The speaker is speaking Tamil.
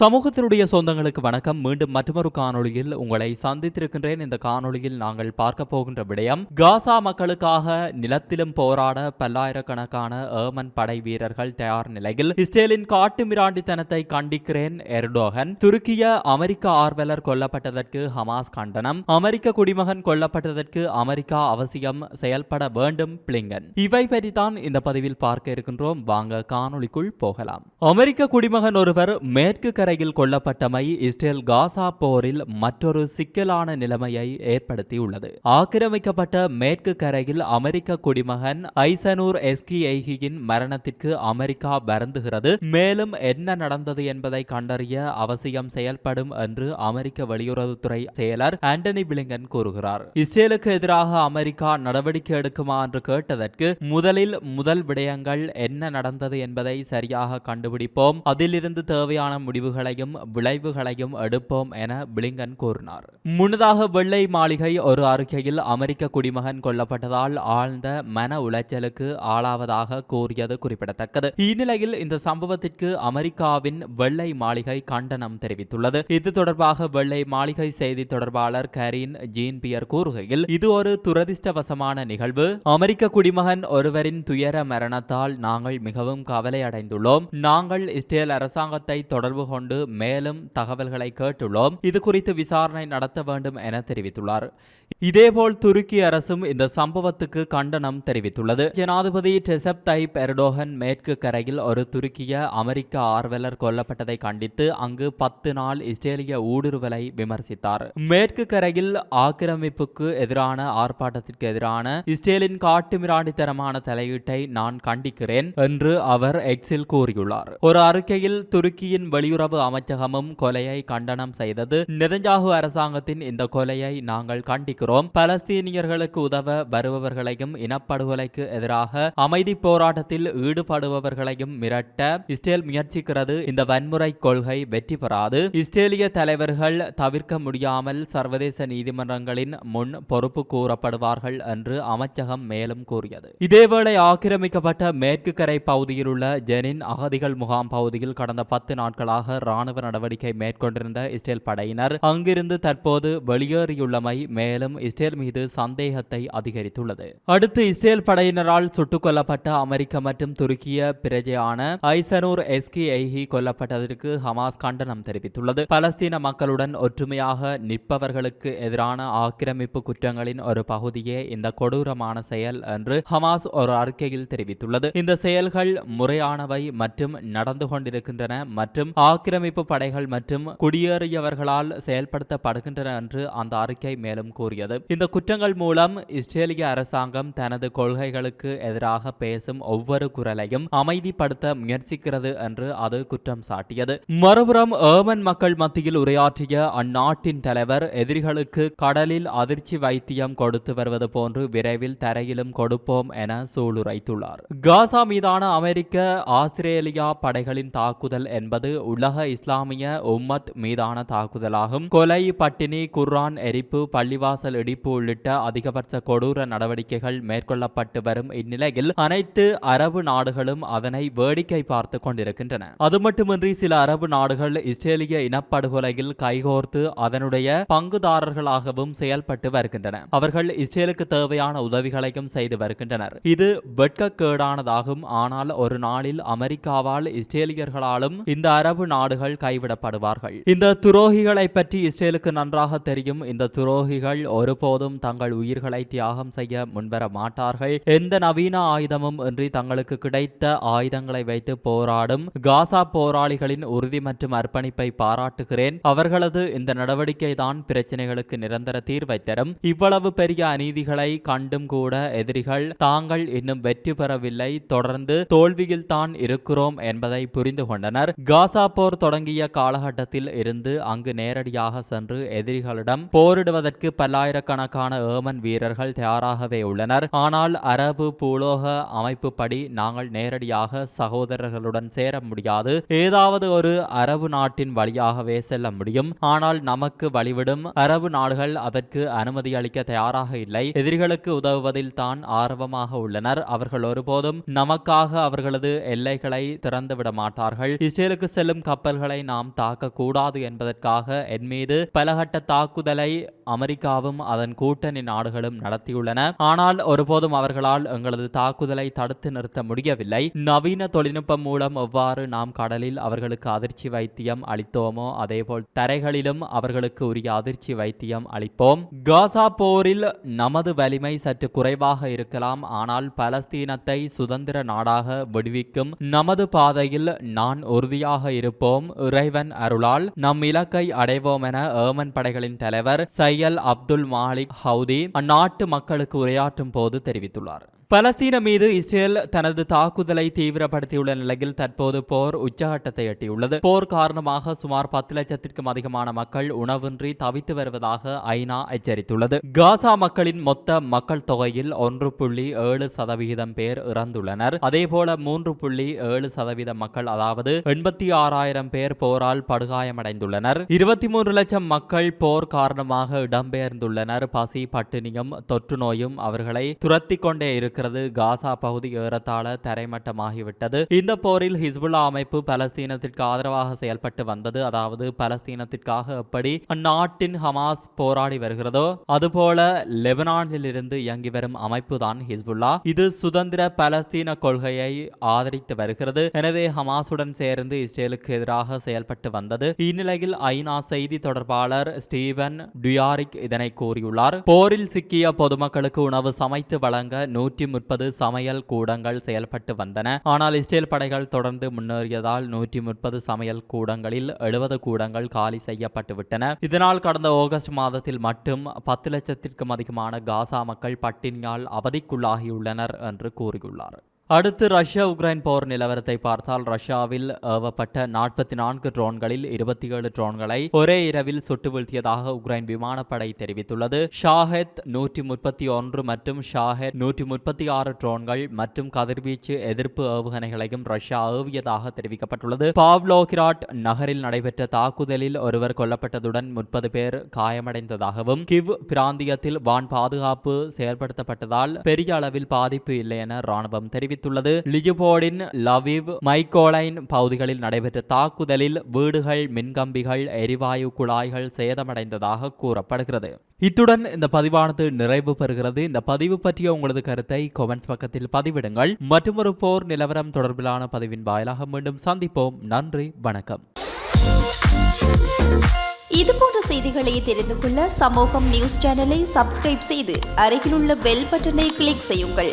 சமூகத்தினுடைய சொந்தங்களுக்கு வணக்கம். மீண்டும் மற்றொரு காணொளியில் உங்களை சந்தித்திருக்கின்றேன். இந்த காணொளியில் நாங்கள் பார்க்க போகின்ற விடயம் காசா மக்களுக்காக நிலத்திலும் போராட பல்லாயிரக்கணக்கான ஏமன் படை வீரர்கள் தயார் நிலையில் இஸ்ரேலின் காட்டு மிராண்டித்தனத்தை கண்டிக்கிறேன் எர்டோகன். துருக்கிய அமெரிக்க ஆர்வலர் கொல்லப்பட்டதற்கு ஹமாஸ் கண்டனம் அமெரிக்க குடிமகன் கொல்லப்பட்டதற்கு அமெரிக்கா அவசியம் செயல்பட வேண்டும் பிளிங்கன். இவை பற்றித்தான் இந்த பதிவில் பார்க்க இருக்கின்றோம். வாங்க காணொளிக்குள் போகலாம். அமெரிக்க குடிமகன் ஒருவர் மேற்கு கடற்கரையில் கொல்லப்பட்டமை இஸ்ரேல் காசா போரில் மற்றொரு சிக்கலான நிலைமையை ஏற்படுத்தியுள்ளது. ஆக்கிரமிக்கப்பட்ட மேற்கு கரையில் அமெரிக்க குடிமகன் ஐசனூர் எஸ்கி எய்கியின் மரணத்திற்கு அமெரிக்கா வருந்துகிறது. மேலும் என்ன நடந்தது என்பதை கண்டறிய அவசியம் செயல்படும் என்று அமெரிக்க வெளியுறவுத்துறை செயலர் ஆண்டனி பிளிங்கன் கூறுகிறார். இஸ்ரேலுக்கு எதிராக அமெரிக்கா நடவடிக்கை எடுக்குமா என்று கேட்டதற்கு முதலில் முதல் விடயங்கள் என்ன நடந்தது என்பதை சரியாக கண்டுபிடிப்போம். அதிலிருந்து தேவையான முடிவுகளையும் விளைவுகளையும் எடுப்போம் என பிளிங்கன் கூறினார். முன்னதாக வெள்ளை மாளிகை ஒரு அறிக்கையில் அமெரிக்க குடிமகன் கொல்லப்பட்டதால் ஆழ்ந்த மன உளைச்சலுக்கு ஆளாவதாக கூறியது குறிப்பிடத்தக்கது. இந்நிலையில் இந்த சம்பவத்திற்கு அமெரிக்காவின் வெள்ளை மாளிகை கண்டனம் தெரிவித்துள்ளது. இது தொடர்பாக வெள்ளை மாளிகை செய்தி தொடர்பாளர் கரீன் ஜீன் பியர் கூறுகையில் இது ஒரு துரதிர்ஷ்டவசமான நிகழ்வு. அமெரிக்க குடிமகன் ஒருவரின் துயர மரணத்தால் நாங்கள் மிகவும் கவலை அடைந்துள்ளோம் நாங்கள் இஸ்ரேல் அரசாங்கத்தை தொடர்பு கொண்டு கொண்டு மேலும் தகவல்களை கேட்டுள்ளோம். இது குறித்து விசாரணை நடத்த வேண்டும் என தெரிவித்துள்ளார். இதேபோல் துருக்கி அரசும் இந்த சம்பவத்துக்கு கண்டனம் தெரிவித்துள்ளது. ஜனாதிபதி டெசப் தைப் எர்டோகன் மேற்கு கரையில் ஒரு துருக்கிய அமெரிக்க ஆர்வலர் கொல்லப்பட்டதை கண்டித்து அங்கு பத்து நாள் இஸ்ரேலிய ஊடுருவலை விமர்சித்தார். மேற்கு கரையில் ஆக்கிரமிப்புக்கு எதிரான ஆர்ப்பாட்டத்திற்கு எதிரான இஸ்ரேலின் காட்டுமிராண்டித்தனமான தலையீட்டை நான் கண்டிக்கிறேன் என்று அவர் எக்ஸில் கூறியுள்ளார். ஒரு அறிக்கையில் துருக்கியின் வெளியுறவு அமைச்சகமும் கொலையை கண்டனம் செய்தது. நெதஞ்சாகு அரசாங்கத்தின் இந்த கொலையை நாங்கள் கண்டிக்கிறோம். பலஸ்தீனியர்களுக்கு உதவ வருபவர்களையும் இனப்படுகொலைக்கு எதிராக அமைதி போராட்டத்தில் ஈடுபடுபவர்களையும் மிரட்ட இஸ்ரேல் முயற்சிக்கிறது. இந்த வன்முறை கொள்கை வெற்றி பெறாது. இஸ்ரேலிய தலைவர்கள் தவிர்க்க முடியாமல் சர்வதேச நீதிமன்றங்களின் முன் பொறுப்பு கூறப்படுவார்கள் என்று அமைச்சகம் மேலும் கூறியது. இதேவேளை ஆக்கிரமிக்கப்பட்ட மேற்கு கரை பகுதியில் உள்ள ஜெனின் அகதிகள் முகாம் பகுதியில் கடந்த பத்து நாட்களாக ராணுவ நடவடிக்கை மேற்கொண்டிருந்த இஸ்ரேல் படையினர் அங்கிருந்து தற்போது வெளியேறியுள்ளமை மேலும் இஸ்ரேல் மீது சந்தேகத்தை அதிகரித்துள்ளது. அடுத்து இஸ்ரேல் படையினரால் சுட்டுக் கொல்லப்பட்ட அமெரிக்க மற்றும் துருக்கிய பிரஜையான ஐசனூர் எஸ்கி ஐஹி கொல்லப்பட்டதற்கு ஹமாஸ் கண்டனம் தெரிவித்துள்ளது. பலஸ்தீன மக்களுடன் ஒற்றுமையாக நிற்பவர்களுக்கு எதிரான ஆக்கிரமிப்பு குற்றங்களின் ஒரு பகுதியே இந்த கொடூரமான செயல் என்று ஹமாஸ் ஒரு அறிக்கையில் தெரிவித்துள்ளது. இந்த செயல்கள் முறையானவை மற்றும் நடந்து கொண்டிருக்கின்றன மற்றும் ஆக்கிர ஆக்கிரமிப்பு படைகள் மற்றும் குடியேறியவர்களால் செயல்படுத்தப்படுகின்றன என்று அந்த அறிக்கை மேலும் கூறியது. இந்த குற்றங்கள் மூலம் இஸ்ரேலிய அரசாங்கம் தனது கொள்கைகளுக்கு எதிராக பேசும் ஒவ்வொரு குரலையும் அமைதிப்படுத்த முயற்சிக்கிறது என்று அது குற்றம் சாட்டியது. மறுபுறம் ஏமன் மக்கள் மத்தியில் உரையாற்றிய அந்நாட்டின் தலைவர் எதிரிகளுக்கு கடலில் அதிர்ச்சி வைத்தியம் கொடுத்து வருவது போன்று விரைவில் தரையிலும் கொடுப்போம் என சூளுரைத்துள்ளார். காசா மீதான அமெரிக்க ஆஸ்திரேலியா படைகளின் தாக்குதல் என்பது உலக இஸ்லாமிய உம்மத் மீதான தாக்குதலாகும். கொலை பட்டினி குர்ஆன் எரிப்பு பள்ளிவாசல் இடிப்பு உள்ளிட்ட அதிகபட்ச கொடூர நடவடிக்கைகள் மேற்கொள்ளப்பட்டு வரும் இந்நிலையில் அனைத்து அரபு நாடுகளும் அதனை வேடிக்கை பார்த்து கொண்டிருக்கின்றன. அது மட்டுமின்றி சில அரபு நாடுகள் இஸ்ரேலிய இனப்படுகொலையில் கைகோர்த்து அதனுடைய பங்குதாரர்களாகவும் செயல்பட்டு வருகின்றன. அவர்கள் இஸ்ரேலுக்கு தேவையான உதவிகளையும் செய்து வருகின்றனர். இது வெட்கக்கேடானதாகும். ஆனால் ஒரு நாளில் அமெரிக்காவால் இஸ்ரேலியர்களாலும் இந்த அரபு நாடுகள் கைவிடப்படுவார்கள். இந்த துரோகிகளை பற்றி இஸ்ரேலுக்கு நன்றாக தெரியும். இந்த துரோகிகள் ஒருபோதும் தங்கள் உயிர்களை தியாகம் செய்ய முன்வர மாட்டார்கள். எந்த நவீன ஆயுதமும் இன்றி தங்களுக்கு கிடைத்த ஆயுதங்களை வைத்து போராடும் காசா போராளிகளின் உறுதி மற்றும் அர்ப்பணிப்பை பாராட்டுகிறேன். அவர்களது இந்த நடவடிக்கை தான் பிரச்சனைகளுக்கு நிரந்தர தீர்வை தரும். இவ்வளவு பெரிய அநீதிகளை கண்டும் கூட எதிரிகள் தாங்கள் இன்னும் வெற்றி பெறவில்லை. தொடர்ந்து தோல்வியில் தான் இருக்கிறோம் என்பதை புரிந்து கொண்டனர். காசா போர் தொடங்கிய காலகட்டத்தில் இருந்து அங்கு நேரடியாக சென்று எதிரிகளிடம் போரிடுவதற்கு பல்லாயிரக்கணக்கான ஏமன் வீரர்கள் தயாராகவே உள்ளனர். ஆனால் அரபு பூலோக அமைப்பு படி நாங்கள் நேரடியாக சகோதரர்களுடன் சேர முடியாது. ஏதாவது ஒரு அரபு நாட்டின் வழியாகவே செல்ல முடியும். ஆனால் நமக்கு வழிவிடும். அரபு நாடுகள் அதற்கு அனுமதி அளிக்க தயாராக இல்லை. எதிரிகளுக்கு உதவுவதில் தான் ஆர்வமாக உள்ளனர். அவர்கள் ஒருபோதும் நமக்காக அவர்களது எல்லைகளை திறந்துவிட மாட்டார்கள். இஸ்ரேலுக்கு செல்லும் கப்பல் கப்பல்களை நாம் தாக்கக்கூடாது என்பதற்காக என் மீது பலகட்ட தாக்குதலை அமெரிக்காவும் அதன் கூட்டணி நாடுகளும் நடத்தியுள்ளன. ஆனால் ஒருபோதும் அவர்களால் எங்களது தாக்குதலை தடுத்து நிறுத்த முடியவில்லை. நவீன தொழில்நுட்பம் மூலம் எவ்வாறு நாம் கடலில் அவர்களுக்கு அதிர்ச்சி வைத்தியம் அளித்தோமோ அதேபோல் தரைகளிலும் அவர்களுக்கு உரிய அதிர்ச்சி வைத்தியம் அளிப்போம். காசா போரில் நமது வலிமை சற்று குறைவாக இருக்கலாம். ஆனால் பலஸ்தீனத்தை சுதந்திர நாடாக விடுவிக்கும் நமது பாதையில் நான் உறுதியாக இருப்போம். இறைவன் அருளால் நம் இலக்கை அடைவோம் என ஏமன் படைகளின் தலைவர் சையல் அப்துல் மாலிக் ஹவுதி அந்நாட்டு மக்களுக்கு உரையாற்றும் போது தெரிவித்துள்ளார். பலஸ்தீன மீது இஸ்ரேல் தனது தாக்குதலை தீவிரப்படுத்தியுள்ள நிலையில் தற்போது போர் உச்சகட்டத்தை எட்டியுள்ளது. போர் காரணமாக சுமார் பத்து லட்சத்திற்கும் அதிகமான மக்கள் உணவின்றி தவித்து வருவதாக ஐநா எச்சரித்துள்ளது. காசா மக்களின் மொத்த மக்கள் தொகையில் ஒன்று புள்ளி ஏழு சதவிகிதம் பேர் இறந்துள்ளனர். அதேபோல மூன்று புள்ளி ஏழு சதவீத மக்கள் அதாவது எண்பத்தி ஆறாயிரம் பேர் போரால் படுகாயமடைந்துள்ளனர். இருபத்தி மூன்று லட்சம் மக்கள் போர் காரணமாக இடம்பெயர்ந்துள்ளனர். பசி பட்டினியும் தொற்று நோயும் அவர்களை துரத்தி கொண்டே இருக்கிறது இருக்கிறது காசா பகுதி ஏறத்தாழ தரைமட்டமாகிவிட்டது. இந்த போரில் ஹிஸ்புல்லா அமைப்பு பலஸ்தீனத்திற்கு ஆதரவாக செயல்பட்டு வந்தது. அதாவது பலஸ்தீனத்திற்காக எப்படி அந்நாட்டின் ஹமாஸ் போராடி வருகிறதோ அதுபோல லெபனானில் இருந்து இயங்கி வரும் அமைப்பு தான் ஹிஸ்புல்லா. இது சுதந்திர பலஸ்தீன கொள்கையை ஆதரித்து வருகிறது. எனவே ஹமாஸுடன் சேர்ந்து இஸ்ரேலுக்கு எதிராக செயல்பட்டு வந்தது. இந்நிலையில் ஐநா செய்தி தொடர்பாளர் ஸ்டீவன் டுயாரிக் இதனை கூறியுள்ளார். போரில் சிக்கிய பொதுமக்களுக்கு உணவு சமைத்து வழங்க நூற்றி முப்பது சமையல் கூடங்கள் செயல்பட்டு வந்தன. ஆனால் இஸ்ரேல் படைகள் தொடர்ந்து முன்னேறியதால் நூற்றி முப்பது சமையல் கூடங்களில் எழுபது கூடங்கள் காலி செய்யப்பட்டுவிட்டன இதனால் கடந்த ஆகஸ்ட் மாதத்தில் மட்டும் பத்து லட்சத்திற்கும் அதிகமான காசா மக்கள் பட்டினியால் அவதிக்குள்ளாகியுள்ளனர் என்று கூறியுள்ளார். அடுத்து ரஷ்யா உக்ரைன் போர் நிலவரத்தை பார்த்தால் ரஷ்யாவில் ஏவப்பட்ட நாற்பத்தி நான்கு ட்ரோன்களில் இருபத்தி ஏழு ட்ரோன்களை ஒரே இரவில் சுட்டு வீழ்த்தியதாக உக்ரைன் விமானப்படை தெரிவித்துள்ளது. ஷாஹெத் நூற்றி முப்பத்தி ஒன்று மற்றும் ஷாஹெத் நூற்றி முப்பத்தி ஆறு ட்ரோன்கள் மற்றும் கதிர்வீச்சு எதிர்ப்பு ஏவுகணைகளையும் ரஷ்யா ஏவியதாக தெரிவிக்கப்பட்டுள்ளது. பாவ்லோகிராட் நகரில் நடைபெற்ற தாக்குதலில் ஒருவர் கொல்லப்பட்டதுடன் முப்பது பேர் காயமடைந்ததாகவும் கிவ் பிராந்தியத்தில் வான் பாதுகாப்பு செயல்படுத்தப்பட்டதால் பெரிய அளவில் பாதிப்பு இல்லை என ராணுவம் தெரிவித்துள்ளது லிஜுபோர்டின் லவிவ் மைக்கோலைன் பகுதிகளில் நடைபெற்ற தாக்குதலில் வீடுகள் மின்கம்பிகள் எரிவாயு குழாய்கள் சேதமடைந்ததாக கூறப்படுகிறது. இத்துடன் இந்த பதிவானது நிறைவு பெறுகிறது. இந்த பதிவு பற்றிய உங்களது கருத்தை கொமெண்ட்ஸ் பக்கத்தில் பதிவிடுங்கள். மற்றும் ஒரு போர் நிலவரம் தொடர்பிலான பதிவின் வாயிலாக மீண்டும் சந்திப்போம். நன்றி வணக்கம். இது போன்ற செய்திகளை தெரிந்து கொள்ள சமூகம் நியூஸ் சேனலை சப்ஸ்கிரைப் செய்து அருகிலுள்ள பெல் பட்டனை கிளிக் செய்யுங்கள்.